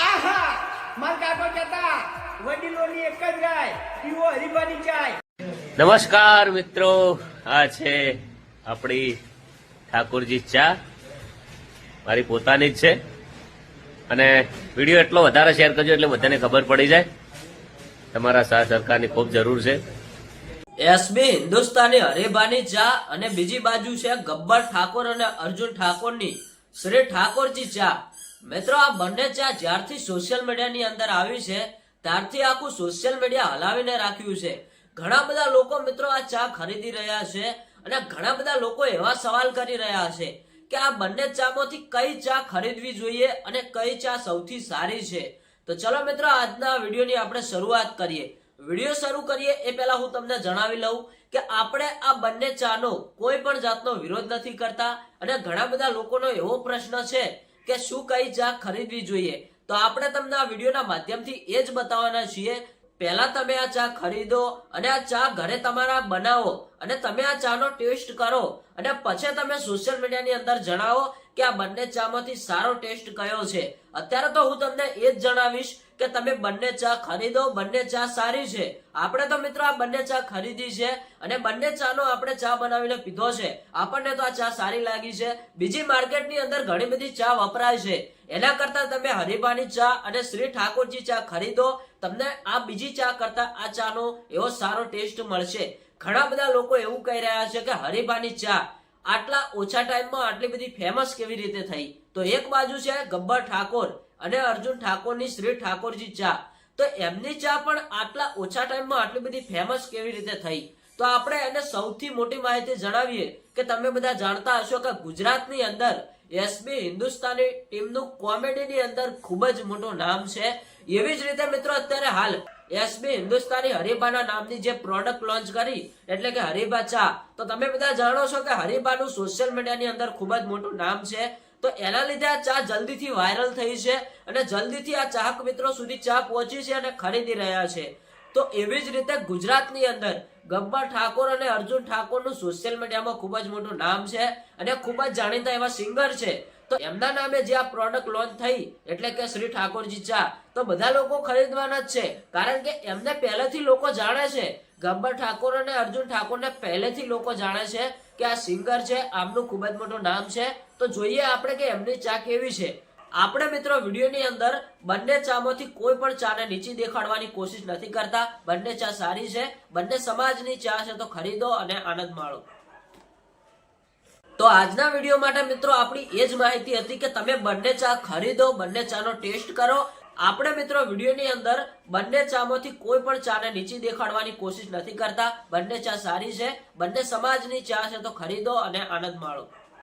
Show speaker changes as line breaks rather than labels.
આહા! માર કાકો કહેતા વડીલોની એક જ ગાય પીવો હરીફાની ચાય.
નમસ્કાર મિત્રો આ છે આપણી ઠાકોરજી ચા. મારી પોતાની જ છે. અને વીડિયો એટલો વધારે શેર કરજો એટલે બધાને ખબર પડી જાય. તમારા સાથ સરકારની ખૂબ જરૂર છે.
એસબી હિન્દુસ્તાની હરેભાની ચા અને બીજી બાજુ છે ગબ્બર ઠાકોર અને અર્જુન ઠાકોરની. શ્રી ઠાકોરજી ચા. મિત્રો, આ બંને ચા જ્યારથી સોશિયલ મીડિયાની અંદર આવી છે, ત્યારથી આખું સોશિયલ મીડિયા હલાવીને રાખ્યું છે. ઘણા બધા લોકો મિત્રો આ ચા ખરીદી રહ્યા છે અને ઘણા બધા લોકો એવા સવાલ કરી રહ્યા છે કે આ બંને ચામાંથી કઈ ચા ખરીદવી જોઈએ અને કઈ ચા સૌથી સારી છે. તો ચલો મિત્રો, આજના વિડીયોની આપણે શરૂઆત કરીએ. વીડિયો શરૂ કરીએ એ પહેલા હું તમને જણાવી લઉં કે આપણે આ બંને ચાનો કોઈ પણ જાતનો વિરોધ નથી કરતા અને ઘણા બધા લોકોનો એવો પ્રશ્ન છે કે શું કઈ ચા ખરીદવી જોઈએ? તો આપણે તમને આ વિડીયોના માધ્યમથી એ જ બતાવવાના છીએ. પહેલા તમે આ ચા ખરીદો અને આ ચા ઘરે તમારા બનાવો અને તમે આ ચાનો ટેસ્ટ કરો. અને પછી તમે સોશિયલ મીડિયાની અંદર જણાવો કે આ બંને ચામાંથી સારો ટેસ્ટ કયો છે. અત્યારે તો હું તમને એ જ જણાવીશ કે તમે બંને ચા ખરીદો, બંને ચા સારી છે. આપણે તો મિત્રો આ બંને ચા ખરીદી છે અને બંને ચાનો આપણે ચા બનાવીને પીધો છે. આપણને તો આ ચા સારી લાગી છે. બીજી માર્કેટની અંદર ઘણી બધી ચા વપરાય છે. એના કરતા તમે હરિભાની ચા અને શ્રી ઠાકોરજી ચા ખરીદો, તમને આ બીજી ચા કરતા આ ચાનો એવો સારો ટેસ્ટ મળશે. ઘણા બધા લોકો એવું કહી રહ્યા છે કે હરિભાની ચા આટલા ઓછા ટાઈમમાં આટલી બધી ફેમસ કેવી રીતે થઈ? તો એક બાજુ છે ગબ્બર ઠાકોર. અને અર્જુન ઠાકોરની શ્રી ઠાકોરજી ચા. તો એમની ચા પણ આટલા ઓછા ટાઈમમાં આટલી બધી ફેમસ કેવી રીતે થઈ? તો આપણે એને સૌથી મોટી માહિતી જણાવીએ કે તમે બધા જાણતા હશો કે ગુજરાતની અંદર એસબી હિન્દુસ્તાની ટીમનું કોમેડીની અંદર ખૂબ જ મોટું નામ છે. એવી જ રીતે મિત્રો અત્યારે હાલ એસબી હિન્દુસ્તાની હરીબાના નામની જે પ્રોડક્ટ લોન્ચ કરી, એટલે કે હરીબા ચા. તો તમે બધા જાણો છો કે હરીબાનું સોશિયલ મીડિયાની અંદર ખૂબ જ મોટું નામ છે. તો એના લીધે આ ચા જલ્દીથી વાયરલ થઈ છે અને જલ્દીથી આ ચાહક મિત્રો સુધી ચા પહોંચી છે અને ખરીદી રહ્યા છે. તો એવી જ રીતે ગુજરાતની અંદર ગબ્બર ઠાકોર અને અર્જુન ઠાકોરનું સોશિયલ મીડિયામાં ખૂબ જ મોટું નામ છે અને ખૂબ જ જાણીતા એવા સિંગર છે. તો એમના નામે જે આ પ્રોડક્ટ લોન્ચ થઈ, એટલે કે શ્રી ઠાકોરજી ચા, તો બધા લોકો ખરીદવાના જ છે. કારણ કે એમને પહેલેથી લોકો જાણે છે ગબ્બર ઠાકોર અને અર્જુન ઠાકોરને પહેલેથી લોકો જાણે છે કે આ સિંગર છે, આમનું ખૂબ જ મોટું નામ છે. તો જોઈએ આપણે કે એમની ચા કેવી છે. આપણે મિત્રો વિડીયોની અંદર બંને ચામાંથી કોઈ પણ ચાને નીચી દેખાડવાની કોશિશ નથી કરતા. બંને ચા સારી છે. બંને સમાજની ચા છે તો ખરીદો અને આનંદ માણો. તો આજના વીડિયો માટે મિત્રો આપણી એ જ માહિતી હતી કે તમે બંને ચા ખરીદો, બંને ચાનો ટેસ્ટ કરો આપણે મિત્રો વિડીયોની અંદર બંને ચામાંથી કોઈ પણ ચાને નીચી દેખાડવાની કોશિશ નથી કરતા. બંને ચા સારી છે. બંને સમાજની ચા છે તો ખરીદો અને આનંદ માણો.